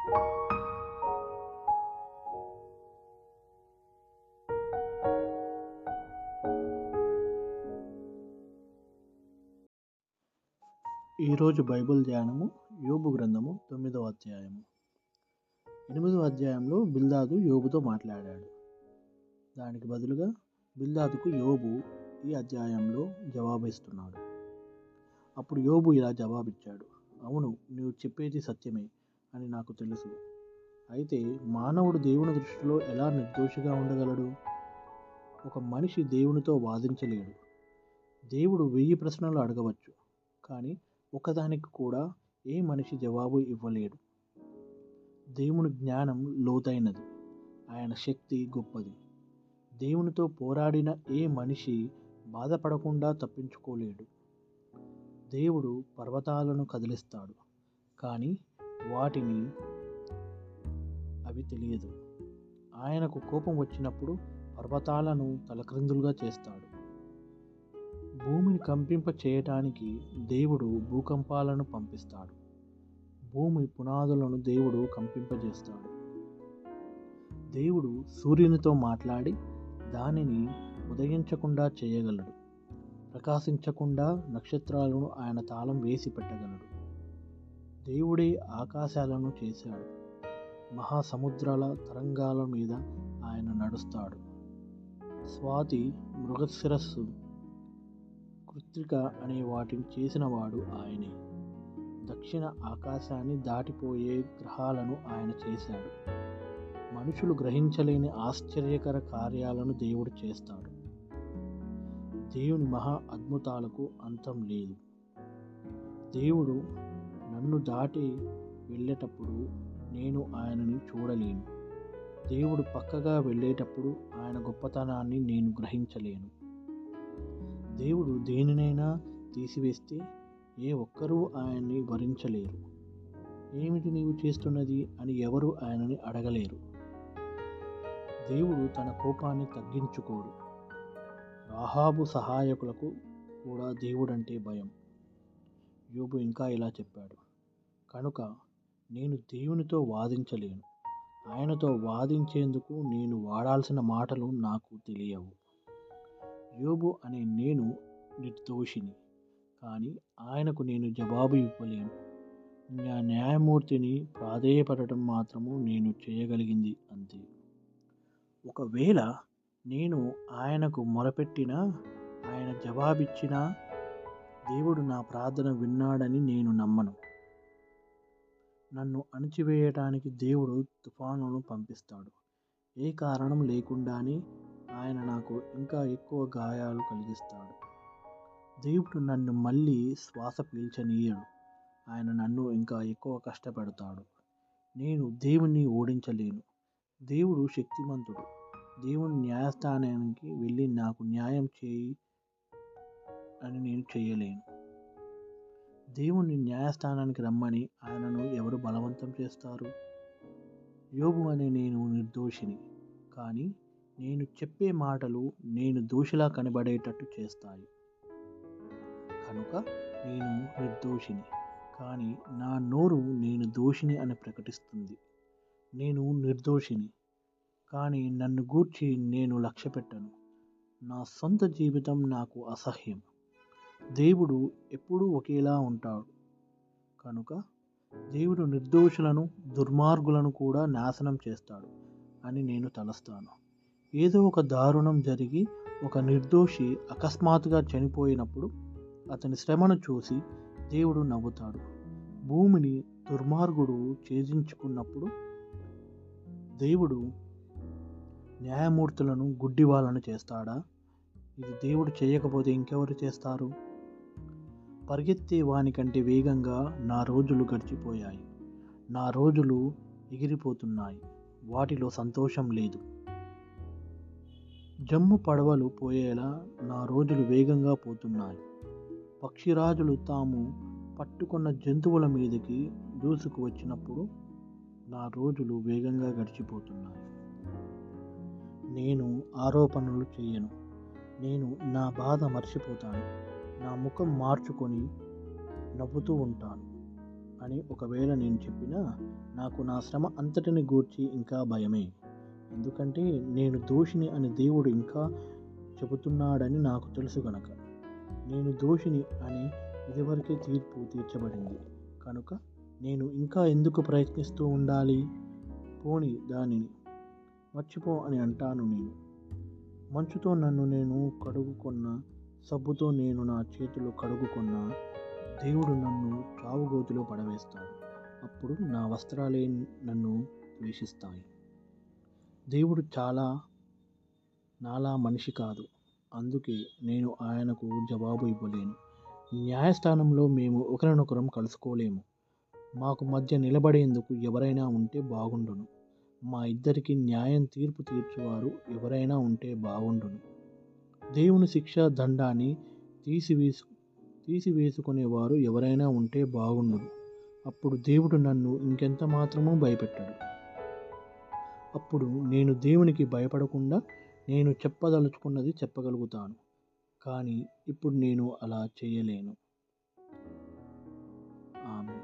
ఈరోజు బైబిల్ ధ్యానము యోబు గ్రంథము తొమ్మిదవ అధ్యాయము. ఎనిమిదవ అధ్యాయంలో బిల్దాదు యోబుతో మాట్లాడాడు. దానికి బదులుగా బిల్దాదుకు యోబు ఈ అధ్యాయంలో జవాబిస్తున్నాడు. అప్పుడు యోబు ఇలా జవాబిచ్చాడు అవును నువ్వు చెప్పేది సత్యమే. అని నాకు తెలుసు. అయితే మానవుడు దేవుని దృష్టిలో ఎలా నిర్దోషిగా ఉండగలడు? ఒక మనిషి దేవునితో వాదించలేడు. దేవుడు వెయ్యి ప్రశ్నలు అడగవచ్చు కానీ ఒకదానికి కూడా ఏ మనిషి జవాబు ఇవ్వలేడు. దేవుని జ్ఞానం లోతైనది ఆయన శక్తి గొప్పది. దేవునితో పోరాడిన ఏ మనిషి బాధపడకుండా తప్పించుకోలేడు. దేవుడు పర్వతాలను కదిలిస్తాడు కానీ వాటిని అవి తెలియదు. ఆయనకు కోపం వచ్చినప్పుడు పర్వతాలను తలక్రిందులుగా చేస్తాడు. భూమిని కంపింప చేయటానికి దేవుడు భూకంపాలను పంపిస్తాడు. భూమి పునాదులను దేవుడు కంపింపజేస్తాడు. దేవుడు సూర్యునితో మాట్లాడి దానిని ఉదయించకుండా చేయగలడు. ప్రకాశించకుండా నక్షత్రాలను ఆయన తాళం వేసి పెట్టగలడు. దేవుడే ఆకాశాలను చేశాడు. మహాసముద్రాల తరంగాల మీద ఆయన నడుస్తాడు. స్వాతి మృగశిరస్సు కృత్రిక అనే వాటిని చేసినవాడు ఆయనే. దక్షిణ ఆకాశాన్ని దాటిపోయే గ్రహాలను ఆయన చేశాడు. మనుషులు గ్రహించలేని ఆశ్చర్యకర కార్యాలను దేవుడు చేస్తాడు. దేవుని మహా అద్భుతాలకు అంతం లేదు. దేవుడు నన్ను దాటి వెళ్ళేటప్పుడు నేను ఆయనని చూడలేను. దేవుడు పక్కగా వెళ్ళేటప్పుడు ఆయన గొప్పతనాన్ని నేను గ్రహించలేను. దేవుడు దేనినైనా తీసివేస్తే ఏ ఒక్కరూ ఆయన్ని భరించలేరు ఏమిటి నీవు చేస్తున్నది అని ఎవరు ఆయనని అడగలేరు. దేవుడు తన కోపాన్ని తగ్గించుకోడు. రాహాబు సహాయకులకు కూడా దేవుడంటే భయం. యోబు ఇంకా ఇలా చెప్పాడు. కనుక నేను దేవునితో వాదించలేను. ఆయనతో వాదించేందుకు నేను వాడాల్సిన మాటలు నాకు తెలియవు. యోబు అనే నేను నిర్దోషిని కానీ ఆయనకు నేను జవాబు ఇవ్వలేను. నా న్యాయమూర్తిని ప్రాధేయపడటం మాత్రము నేను చేయగలిగింది అంతే. ఒకవేళ నేను ఆయనకు మొరపెట్టినా ఆయన జవాబిచ్చినా దేవుడు నా ప్రార్థన విన్నాడని నేను నమ్మను. నన్ను అణిచివేయటానికి దేవుడు తుఫానును పంపిస్తాడు. ఏ కారణం లేకుండానే ఆయన నాకు ఇంకా ఎక్కువ గాయాలు కలిగిస్తాడు. దేవుడు నన్ను మళ్ళీ శ్వాస పీల్చనీయడు. ఆయన నన్ను ఇంకా ఎక్కువ కష్టపెడతాడు. నేను దేవుణ్ణి ఓడించలేను. దేవుడు శక్తిమంతుడు. దేవుని న్యాయస్థానానికి వెళ్ళి నాకు న్యాయం చేయి అని నేను చేయలేను. దేవుని న్యాయస్థానానికి రమ్మని ఆయనను ఎవరు బలవంతం చేస్తారు? యోబు అనే నేను నిర్దోషిని కానీ నేను చెప్పే మాటలు నేను దోషిలా కనబడేటట్టు చేస్తాయి. కనుక నేను నిర్దోషిని కానీ నా నోరు నేను దోషిని అని ప్రకటిస్తుంది. నేను నిర్దోషిని కానీ నన్ను గూర్చి నేను లక్ష్య పెట్టను నా సొంత జీవితం నాకు అసహ్యం. దేవుడు ఎప్పుడూ ఒకేలా ఉంటాడు. కనుక దేవుడు నిర్దోషులను దుర్మార్గులను కూడా నాశనం చేస్తాడు అని నేను తలస్తాను. ఏదో ఒక దారుణం జరిగి ఒక నిర్దోషి అకస్మాత్తుగా చనిపోయినప్పుడు అతని శ్రమను చూసి దేవుడు నవ్వుతాడు. భూమిని దుర్మార్గుడు ఛేదించుకున్నప్పుడు దేవుడు న్యాయమూర్తులను గుడ్డివాళ్ళను చేస్తాడా? ఇది దేవుడు చేయకపోతే ఇంకెవరు చేస్తారు? పరిగెత్తే వానికంటే వేగంగా నా రోజులు గడిచిపోయాయి. నా రోజులు ఎగిరిపోతున్నాయి. వాటిలో సంతోషం లేదు. జమ్ము పడవలు పోయేలా నా రోజులు వేగంగా పోతున్నాయి. పక్షిరాజులు తాము పట్టుకున్న జంతువుల మీదకి దూసుకు వచ్చినప్పుడు నా రోజులు వేగంగా గడిచిపోతున్నాయి. నేను ఆరోపణలు చేయను. నేను నా బాధ మర్చిపోతాను. నా ముఖం మార్చుకొని నవ్వుతూ ఉంటాను. అని ఒకవేళ నేను చెప్పినా నాకు నా శ్రమ అంతటిని గూర్చి ఇంకా భయమే. ఎందుకంటే నేను దోషిని అని దేవుడు ఇంకా చెబుతున్నాడని నాకు తెలుసు గనక. నేను దోషిని అని ఇదివరకే తీర్పు తీర్చబడింది. కనుక నేను ఇంకా ఎందుకు ప్రయత్నిస్తూ ఉండాలి? పోని దానిని మర్చిపో అని అంటాను నేను. మంచుతో నన్ను నేను కడుగుకున్న సబ్బుతో నేను నా చేతులు కడుగుకున్న దేవుడు నన్ను చావుగోతిలో పడవేస్తాడు. అప్పుడు నా వస్త్రాలే నన్ను ద్వేషిస్తాయి. దేవుడు చాలా నాలా మనిషి కాదు. అందుకే నేను ఆయనకు జవాబు ఇవ్వలేను. న్యాయస్థానంలో మేము ఒకరినొకరం కలుసుకోలేము. మాకు మధ్య నిలబడేందుకు ఎవరైనా ఉంటే బాగుండును. మా ఇద్దరికి న్యాయం తీర్పు తీర్చేవారు ఎవరైనా ఉంటే బాగుండును. దేవుని శిక్షా దండాన్ని తీసివేసు తీసివేసుకునేవారు ఎవరైనా ఉంటే బాగుండు అప్పుడు దేవుడు నన్ను ఇంకెంత మాత్రమూ భయపెట్టాడు. అప్పుడు నేను దేవునికి భయపడకుండా నేను చెప్పదలుచుకున్నది చెప్పగలుగుతాను. కానీ ఇప్పుడు నేను అలా చేయలేను. ఆమె